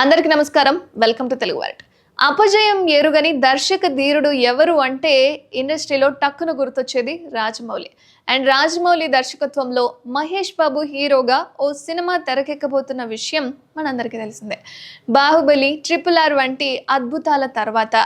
అందరికీ నమస్కారం. Welcome to Telugu ward అపజయం ఎరుగని దర్శక ధీరుడు ఎవరు అంటే ఇండస్ట్రీలో టక్కున గుర్తొచ్చేది రాజమౌళి. అండ్ రాజమౌళి దర్శకత్వంలో మహేష్ బాబు హీరోగా ఓ సినిమా తెరకెక్కబోతున్న విషయం మనందరికీ తెలిసిందే. బాహుబలి ట్రిపుల్ ఆర్ వంటి అద్భుతాల తర్వాత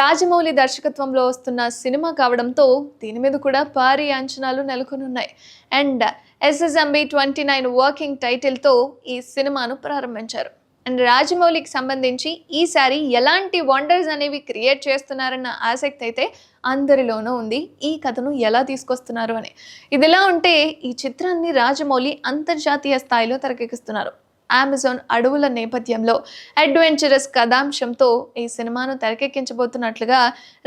రాజమౌళి దర్శకత్వంలో వస్తున్న సినిమా కావడంతో దీని మీద కూడా భారీ అంచనాలు నెలకొనున్నాయి. And SSMB twenty nine working టైటిల్తో ఈ సినిమాను ప్రారంభించారు. అండ్ రాజమౌళికి సంబంధించి ఈసారి ఎలాంటి వండర్స్ అనేవి క్రియేట్ చేస్తున్నారన్న ఆసక్తి అయితే అందరిలోనూ ఉంది. ఈ కథను ఎలా తీసుకొస్తున్నారు అని. ఇదిలా ఉంటే ఈ చిత్రాన్ని రాజమౌళి అంతర్జాతీయ స్థాయిలో తెరకెక్కిస్తున్నారు. అమెజాన్ అడవుల నేపథ్యంలో అడ్వెంచరస్ కథాంశంతో ఈ సినిమాను తెరకెక్కించబోతున్నట్లుగా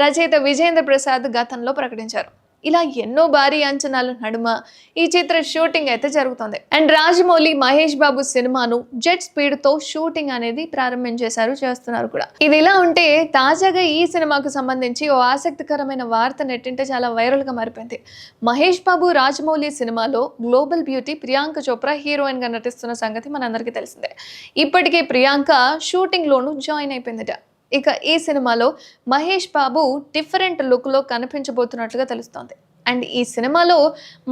రచయిత విజేంద్ర ప్రసాద్ గతంలో ప్రకటించారు. ఇలా ఎన్నో భారీ అంచనాల నడుమ ఈ చిత్ర షూటింగ్ అయితే జరుగుతుంది. అండ్ రాజమౌళి మహేష్ బాబు సినిమాను జెట్ స్పీడ్తో షూటింగ్ అనేది ప్రారంభించేశారు చేస్తున్నారు కూడా. ఇది ఇలా ఉంటే తాజాగా ఈ సినిమాకు సంబంధించి ఓ ఆసక్తికరమైన వార్త నెట్టింటే చాలా వైరల్గా మారిపోయింది. మహేష్ బాబు రాజమౌళి సినిమాలో గ్లోబల్ బ్యూటీ ప్రియాంక చోప్రా హీరోయిన్గా నటిస్తున్న సంగతి మనందరికీ తెలిసిందే. ఇప్పటికే ప్రియాంక షూటింగ్ లోను జాయిన్ అయిపోయిందట. ఇక ఈ సినిమాలో మహేష్ బాబు డిఫరెంట్ లుక్లో కనిపించబోతున్నట్లుగా తెలుస్తోంది. అండ్ ఈ సినిమాలో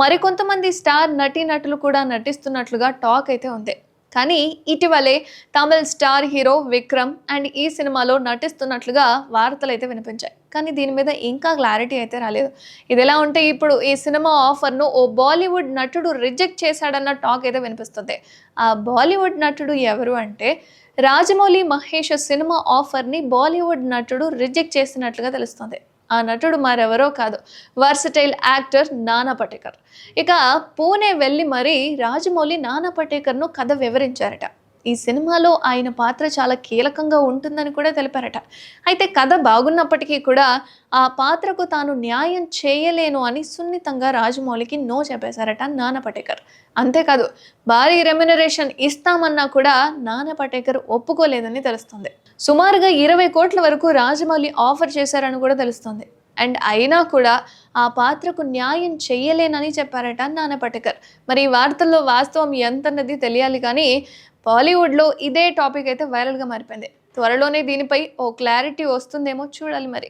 మరికొంతమంది స్టార్ నటీనటులు కూడా నటిస్తున్నట్లుగా టాక్ అయితే ఉంది. కానీ ఇటీవలే Tamil star hero Vikram and ఈ సినిమాలో నటిస్తున్నట్లుగా వార్తలు అయితే వినిపించాయి. కానీ దీని మీద ఇంకా క్లారిటీ అయితే రాలేదు. ఇది ఎలా ఉంటే ఇప్పుడు ఈ సినిమా ఆఫర్ను ఓ బాలీవుడ్ నటుడు రిజెక్ట్ చేశాడన్న టాక్ అయితే వినిపిస్తుంది. ఆ బాలీవుడ్ నటుడు ఎవరు అంటే రాజమౌళి మహేష్ సినిమా ఆఫర్ని బాలీవుడ్ నటుడు రిజెక్ట్ చేసినట్లుగా తెలుస్తుంది. ఆ నటుడు మరెవరో కాదు. వర్సటైల్ యాక్టర్ నానా పటేకర్. ఇక పూణే వెళ్ళి మరీ రాజమౌళి నానా పటేకర్ను కథ వివరించారట. ఈ సినిమాలో ఆయన పాత్ర చాలా కీలకంగా ఉంటుందని కూడా తెలిపారట. అయితే కథ బాగున్నప్పటికీ కూడా ఆ పాత్రకు తాను న్యాయం చేయలేను అని సున్నితంగా రాజమౌళికి నో చెప్పేశారట నానా పటేకర్ అంతేకాదు భారీ రెమ్యునరేషన్ ఇస్తామన్నా కూడా నానా పటేకర్ ఒప్పుకోలేదని తెలుస్తుంది. సుమారుగా ఇరవై కోట్ల వరకు రాజమౌళి ఆఫర్ చేశారని కూడా తెలుస్తుంది. అండ్ అయినా కూడా ఆ పాత్రకు న్యాయం చేయలేనని చెప్పారట నాన్న పటకర్. మరి ఈ వార్తల్లో వాస్తవం ఎంతన్నది తెలియాలి కానీ బాలీవుడ్లో ఇదే టాపిక్ అయితే వైరల్గా మారిపోయింది. త్వరలోనే దీనిపై ఓ క్లారిటీ వస్తుందేమో చూడాలి మరి.